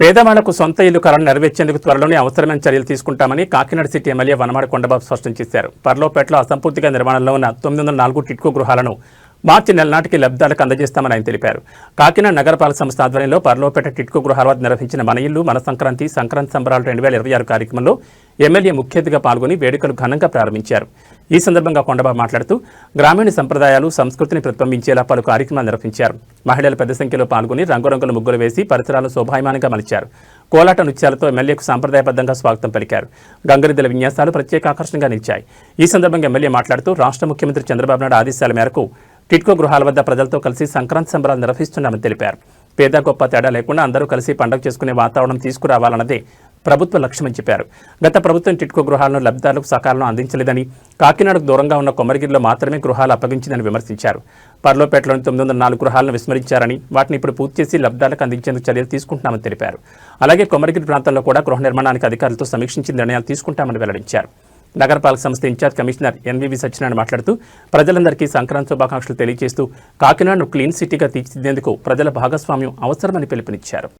పేదవాళ్ళకు సొంత ఇల్లు కలను నెరవేర్చేందుకు త్వరలోనే అవసరమైన చర్యలు తీసుకుంటామని కాకినాడ సిటీ ఎమ్మెల్యే వనమాడ కొండబాబు స్పష్టం చేశారు. పర్లోపేటలో అసంపూర్తిగా నిర్మాణంలో ఉన్న తొమ్మిది వందల నాలుగు టిట్కో గృహాలను మార్చి నెల నాటికి లబ్ధాలకు అందజేస్తామని ఆయన తెలిపారు. కాకినాడ నగరపాలక సంస్థ ఆధ్వర్యంలో పర్లోపేట టిట్కో గృహాల వద్ద నిర్వహించిన మన ఇల్లు మన సంక్రాంతి సంక్రాంతి సంబరాలు రెండు వేల ఇరవై ఆరు కార్యక్రమంలో ఎమ్మెల్యే ముఖ్య అతిథిగా పాల్గొని వేడుకలు ఘనంగా ప్రారంభించారు. ఈ సందర్భంగా కొండబాబు మాట్లాడుతూ గ్రామీణ సంప్రదాయాలు సంస్కృతిని ప్రతిబింబించేలా పలు కార్యక్రమాలు నిర్వహించారు. మహిళలు పెద్ద సంఖ్యలో పాల్గొని రంగురంగుల ముగ్గులు వేసి పరిసరాలు శోభాయమానంగా మలిచారు. కోలాట నృత్యాలతో ఎమ్మెల్యేకు సాంప్రదాయబద్ధంగా స్వాగతం పలికారు. గంగరిద్దల విన్యాసాలు ప్రత్యేక ఆకర్షణగా నిలిచాయి. ఈ సందర్భంగా ఎమ్మెల్యే మాట్లాడుతూ రాష్ట్ర ముఖ్యమంత్రి చంద్రబాబు నాయుడు ఆదేశాల మేరకు టిట్కో గృహాల వద్ద ప్రజలతో కలిసి సంక్రాంతి సంబరాలు నిర్వహిస్తున్నామని తెలిపారు. పేద గొప్ప తేడా లేకుండా అందరూ కలిసి పండుగ చేసుకునే వాతావరణం తీసుకురావాలన్నదే ప్రభుత్వ లక్ష్యమని చెప్పారు. గత ప్రభుత్వం టిట్కో గృహాలను లబ్ధిదారులకు సకాలంలో అందించలేదని కాకినాడకు దూరంగా ఉన్న కొమరగిరిలో మాత్రమే గృహాలు అప్పగించిందని విమర్శించారు. పర్లోపేటలోని తొమ్మిది వందల నాలుగు గృహాలను విస్మరించారని వాటిని ఇప్పుడు పూర్తి చేసి లబ్ధాలకు అందించేందుకు చర్యలు తీసుకుంటున్నామని తెలిపారు. అలాగే కొమరగిరి ప్రాంతంలో కూడా గృహ నిర్మాణానికి అధికారులతో సమీక్షించి నిర్ణయాలు తీసుకుంటామని వెల్లడించారు. నగరపాలక సంస్థ ఇన్ఛార్జ్ కమిషనర్ ఎన్వివి సత్యనారాయణ మాట్లాడుతూ ప్రజలందరికీ సంక్రాంతి శుభాకాంక్షలు తెలియజేస్తూ కాకినాడను క్లీన్ సిటీగా తీర్చిదిద్దేందుకు ప్రజల భాగస్వామ్యం అవసరమని పిలుపునిచ్చారు.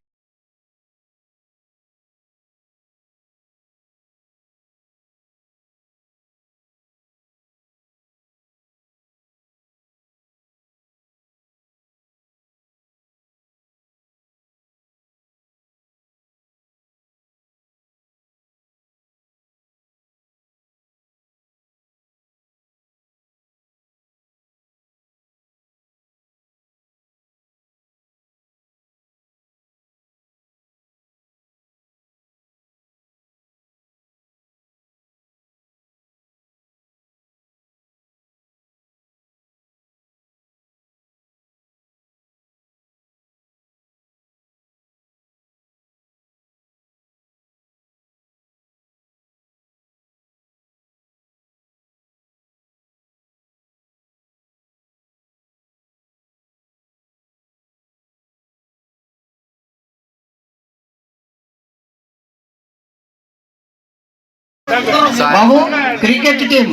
బాబు క్రికెట్ టీం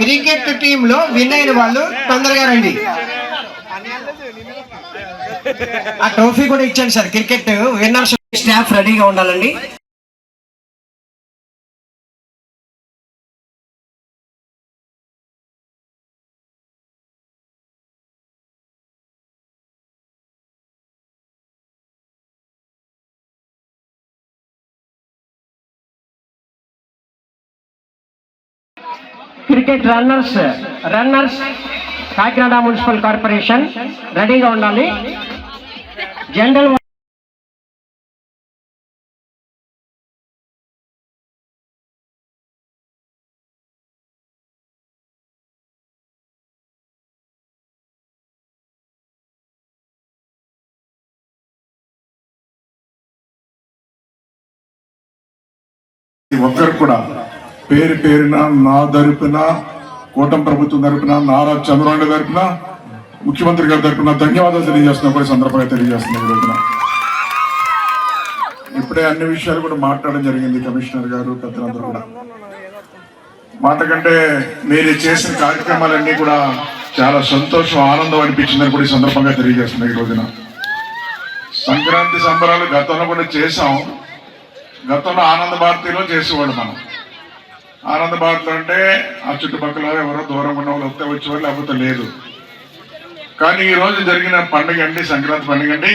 క్రికెట్ టీం లో విన్ అయిన వాళ్ళు తొందరగా రండి. ఆ ట్రోఫీ కూడా ఇచ్చాను సార్ క్రికెట్ విన్నర్స్ స్టాఫ్ రెడీగా ఉండాలండి. Cricket runners runners Kakinada municipal corporation రెడీగా ఉండాలి. జనరల్ ఒక్కరు కూడా పేరు పేరున నా తరపున కూటమి ప్రభుత్వం తరపున నారా చంద్రబాబు తరపున ముఖ్యమంత్రి గారి తరపున ధన్యవాదాలు తెలియజేస్తున్నప్పుడు సందర్భంగా తెలియజేస్తున్నా రోజున. ఇప్పుడే అన్ని విషయాలు కూడా మాట్లాడడం జరిగింది కమిషనర్ గారు పెద్దలందరూ కూడా. మాట కంటే మీరు చేసిన కార్యక్రమాలన్నీ కూడా చాలా సంతోషం ఆనందం అనిపించిందని కూడా ఈ సందర్భంగా తెలియజేస్తున్నాయి ఈ రోజున. సంక్రాంతి సంబరాలు గతంలో కూడా చేసాం గతంలో ఆనంద భారతిలో చేసేవాళ్ళు మనం. ఆనంద అంటే ఆ చుట్టుపక్కల ఎవరో దూరం ఉన్న వాళ్ళు వస్తే వచ్చేవాళ్ళు లేకపోతే లేదు. కానీ ఈ రోజు జరిగిన పండుగ అండి సంక్రాంతి పండుగ అండి.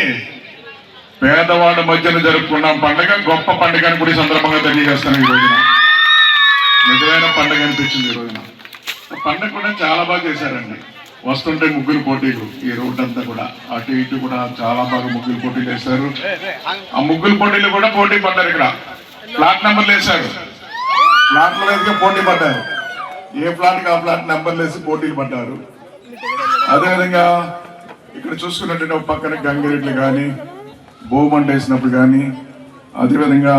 పేదవాళ్ళ మధ్యన జరుపుకున్న పండుగ గొప్ప పండుగ అని కూడా ఈ సందర్భంగా తెలియజేస్తాను ఈ రోజున. నిజమైన పండుగ అనిపించింది ఈ రోజున. పండుగ కూడా చాలా బాగా చేశారండి. వస్తుంటే ముగ్గురు పోటీలు ఈ రోడ్డు అంతా కూడా. అటు ఇటు కూడా చాలా బాగా ముగ్గురు పోటీలు వేశారు. ఆ ముగ్గురు పోటీలు కూడా పోటీ పడ్డారు ఇక్కడ. ఫ్లాట్ నెంబర్లు వేశారు. ఫ్లాట్ల మీదుగా పోటీ పడ్డారు. ఏ ఫ్లాట్ ఆ ఫ్లాట్ నెంబర్లు వేసి పోటీలు పడ్డారు. అదేవిధంగా ఇక్కడ చూసుకున్నట్టు ఒక పక్కన గంగిరెడ్లు కానీ భూమంట వేసినప్పుడు కానీ అదేవిధంగా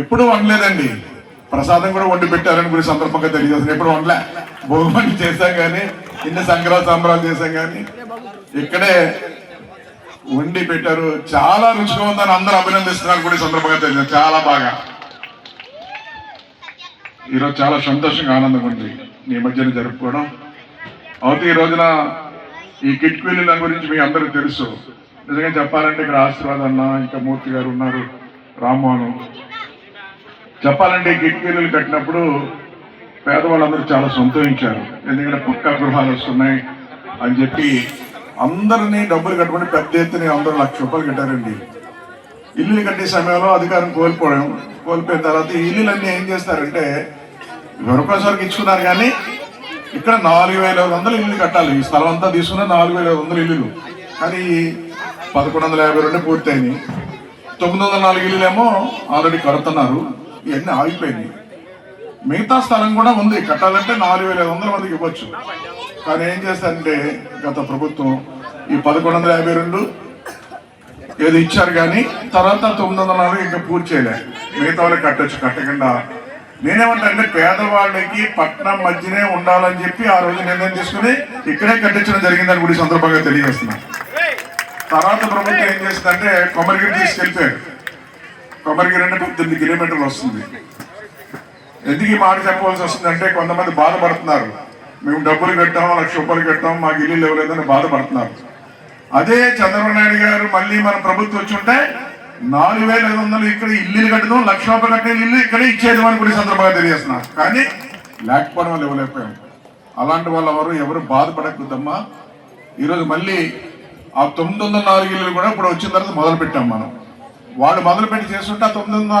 ఎప్పుడూ వండలేదండి. ప్రసాదం కూడా వండి పెట్టారని కూడా సందర్భంగా తెలియజేస్తుంది ఎప్పుడు వండలే. భోగిమంట చేశాం కానీ ఇన్ని సంక్రాంతి సంబరాలు చేశాం కానీ ఇక్కడే వండి పెట్టారు. చాలా రుచిగా ఉందని అందరూ అభినందిస్తున్నారు కూడా సందర్భంగా తెలియదు చాలా బాగా. ఈరోజు చాలా సంతోషంగా ఆనందంగా ఉంది నీ మధ్యన జరుపుకోవడం. అయితే ఈ రోజున ఈ కిట్కీల గురించి మీ అందరూ తెలుసు. నిజంగా చెప్పాలంటే ఇక్కడ ఆశీర్వాద్ అన్న ఇంకా మూర్తి గారు ఉన్నారు రామ్మోహన్. చెప్పాలంటే ఈ కిటికీలు కట్టినప్పుడు పేదవాళ్ళందరూ చాలా సంతోషించారు. ఎందుకంటే పక్కా గృహాలు వస్తున్నాయి అని చెప్పి అందరినీ డబ్బులు కట్టుకుని పెద్ద ఎత్తున అందరూ లక్ష రూపాయలు కట్టారండి. ఇల్లు కట్టే సమయంలో అధికారం కోల్పోవడం కోల్పోయిన తర్వాత ఈ ఇల్లులన్నీ ఏం చేస్తారంటే వరకోసారికి ఇచ్చుకున్నారు కానీ ఇక్కడ నాలుగు వేల ఐదు వందలు ఇల్లు కట్టాలి. ఈ స్థలం అంతా తీసుకున్న నాలుగు వేల ఐదు వందలు ఇల్లులు. కానీ పదకొండు వందల యాభై రెండు పూర్తయినాయి. తొమ్మిది వందల నాలుగు ఇల్లులేమో ఆల్రెడీ కడుతున్నారు. ఇవన్నీ ఆగిపోయినాయి. మిగతా స్థలం కూడా ఉంది. కట్టాలంటే నాలుగు వేల ఐదు వందల మందికి ఇవ్వచ్చు. కానీ ఏం చేస్తారంటే గత ప్రభుత్వం ఈ పదకొండు వందల యాభై రెండు ఏదో ఇచ్చారు కానీ తర్వాత తొమ్మిది వందల నాలుగు ఇంకా పూర్తి చేయలే. మిగతా వాళ్ళు కట్టొచ్చు కట్టకుండా. నేనేమంటే అంటే పేదవాళ్ళకి పట్నం మధ్యనే ఉండాలని చెప్పి ఆ రోజు నిర్ణయం తీసుకుని ఇక్కడే కట్టించడం జరిగిందని కూడా సందర్భంగా తెలియజేస్తున్నా. తర్వాత ప్రభుత్వం ఏం చేసిందంటే కొమరగిరి తీసుకెళ్ళిపోయారు కొమరగిరి అంటే పద్దెనిమిది కిలోమీటర్లు వస్తుంది. ఎందుకు ఈ మాట చెప్పవలసి వస్తుందంటే కొంతమంది బాధపడుతున్నారు. మేము డబ్బులు కట్టాం లక్ష రూపాయలు కట్టాం మాకు ఇల్లు లేవలేదని బాధపడుతున్నారు. అదే చంద్రబాబు నాయుడు గారు మళ్ళీ మన ప్రభుత్వం వచ్చి ఉంటే నాలుగు వేల ఐదు వందలు ఇక్కడ ఇల్లు కట్టడం లక్ష రూపాయలు కట్టిన ఇల్లు ఇక్కడే ఇచ్చేది అని కూడా సందర్భంగా తెలియజేస్తున్నారు. కానీ లేకపోవడం వల్ల ఇవ్వలేకపోయాం. అలాంటి వాళ్ళు ఎవరు ఎవరు బాధపడకూడదమ్మా. ఈరోజు మళ్ళీ ఆ తొమ్మిది వందల నాలుగు ఇల్లు కూడా ఇప్పుడు వచ్చిన తర్వాత మొదలుపెట్టాం మనం. వాళ్ళు మొదలుపెట్టి చేస్తుంటే ఆ తొమ్మిది